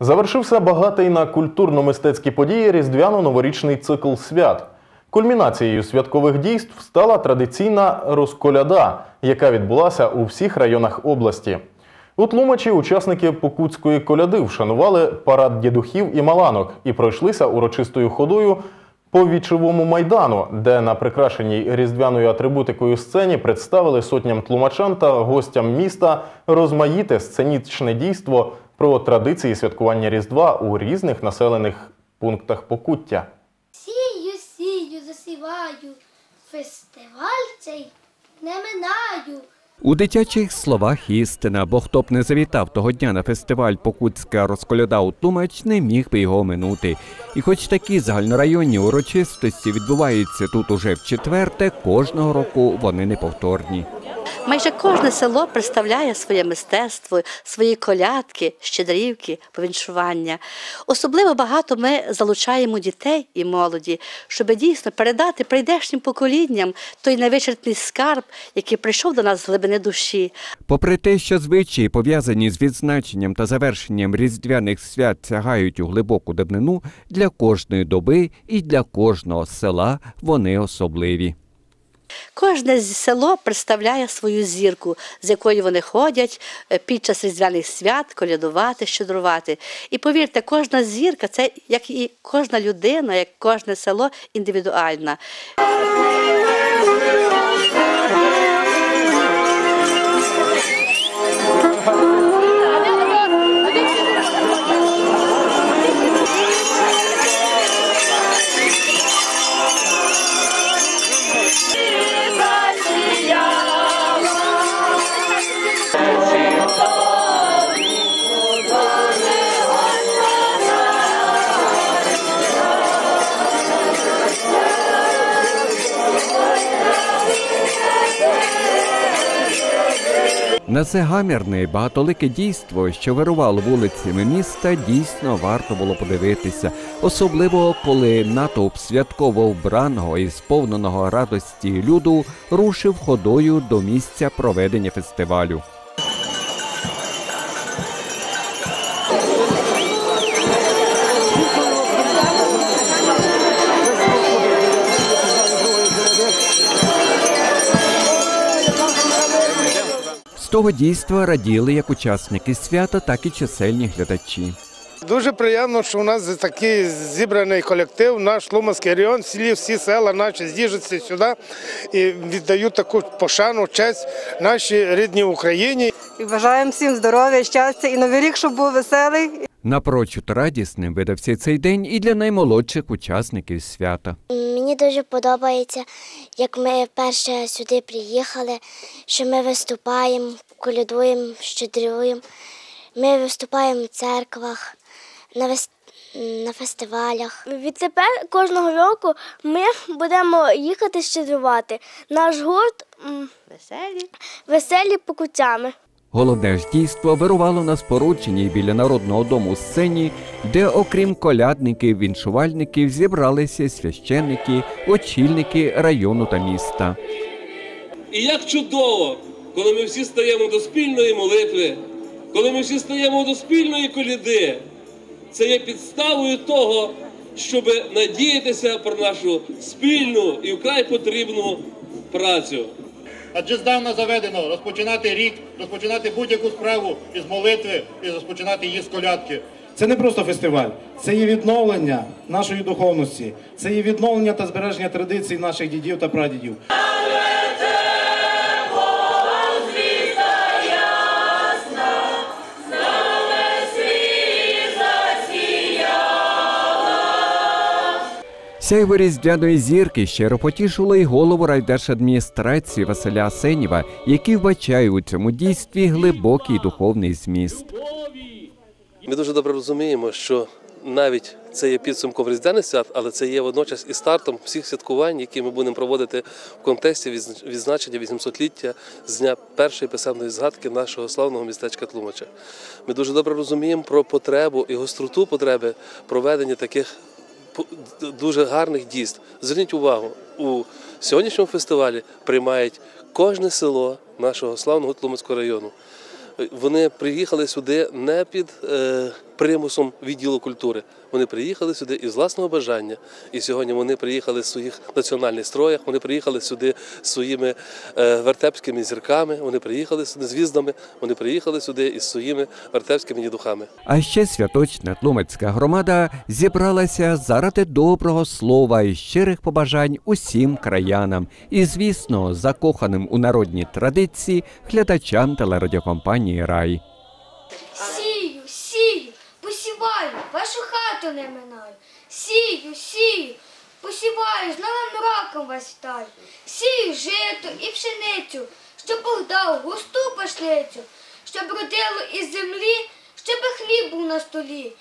Завершився багатий на культурно-мистецькі події різдвяно-новорічний цикл свят. Кульмінацією святкових дійств стала традиційна розколяда, яка відбулася у всіх районах області. У Тлумачі учасники Покутської коляди вшанували парад дідухів і маланок і пройшлися урочистою ходою по вічовому майдану, де на прикрашеній різдвяною атрибутикою сцені представили сотням тлумачан та гостям міста розмаїте сценічне дійство про традиції святкування Різдва у різних населених пунктах Покуття. Сію, сію, засіваю, фестиваль цей не минаю. У дитячих словах істина, бо хто б не завітав того дня на фестиваль Покутська розколяда у Тлумач, не міг би його минути. І хоч такі загальнорайонні урочистості відбуваються тут уже в четверте, кожного року вони неповторні. Майже кожне село представляє своє мистецтво, свої колядки, щедрівки, повіншування. Особливо багато ми залучаємо дітей і молоді, щоб дійсно передати прийдешнім поколінням той невичерпний скарб, який прийшов до нас з глибини душі. Попри те, що звичаї, пов'язані з відзначенням та завершенням різдвяних свят, сягають у глибоку давнину, для кожної доби і для кожного села вони особливі. Кожне село представляє свою зірку, з якою вони ходять е, під час різдвяних свят, колядувати, щедрувати. І повірте, кожна зірка це як і кожна людина, як кожне село індивідуальна. На це гамірне багатолике дійство, що вирувало вулицями міста, дійсно варто було подивитися, особливо коли натовп святково вбраного і сповненого радості люду рушив ходою до місця проведення фестивалю. З того дійства раділи як учасники свята, так і чисельні глядачі. Дуже приємно, що у нас такий зібраний колектив, наш Луманський район, в селі всі села наші з'їжджаться сюди і віддають таку пошану, честь нашій рідній Україні. І бажаємо всім здоров'я, щастя і новий рік, щоб був веселий. Напрочуд радісним видався цей день і для наймолодших учасників свята. Мені дуже подобається, як ми перше сюди приїхали, що ми виступаємо, колядуємо, щедрюємо. Ми виступаємо в церквах, на, вес... на фестивалях. Відтепер кожного року ми будемо їхати щедрувати. Наш гурт Веселі. веселі покуттями. Головне ж дійство вирувало на спорудженій біля народного дому сцені, де, окрім колядників, віншувальників, зібралися священники, очільники району та міста. І як чудово, коли ми всі стаємо до спільної молитви, коли ми всі стаємо до спільної коліди, це є підставою того, щоб надіятися про нашу спільну і вкрай потрібну працю. Адже здавна заведено розпочинати рік, розпочинати будь-яку справу із молитви і розпочинати її з колядки. Це не просто фестиваль, це є відновлення нашої духовності, це є відновлення та збереження традицій наших дідів та прадідів. Сяйво різдвяної зірки щиро потішило й голову райдержадміністрації Василя Сенєва, який вбачає у цьому дійстві глибокий духовний зміст. Ми дуже добре розуміємо, що навіть це є підсумком різдвяних свят, але це є водночас і стартом всіх святкувань, які ми будемо проводити в контексті відзначення 800-ліття з дня першої писемної згадки нашого славного містечка Тлумача. Ми дуже добре розуміємо про потребу і гостроту потреби проведення таких дуже гарних дійств. Зверніть увагу, у сьогоднішньому фестивалі приймають кожне село нашого славного Тлумацького району. Вони приїхали сюди не під е, примусом відділу культури. Вони приїхали сюди із власного бажання. І сьогодні вони приїхали в своїх національних строях, вони приїхали сюди своїми е, вертепськими зірками, вони приїхали сюди з віздами, вони приїхали сюди із своїми вертепськими дідухами. А ще святочна тлумацька громада зібралася заради доброго слова і щирих побажань усім краянам, і, звісно, закоханим у народні традиції глядачам телерадіокомпанії Рай. Вашу хату не минаю. Сію, сію, посіваю, з новим роком вас вітаю. Сію жито і пшеницю, щоб Бог дав густу пашницю, щоб родило із землі, щоб хліб був на столі.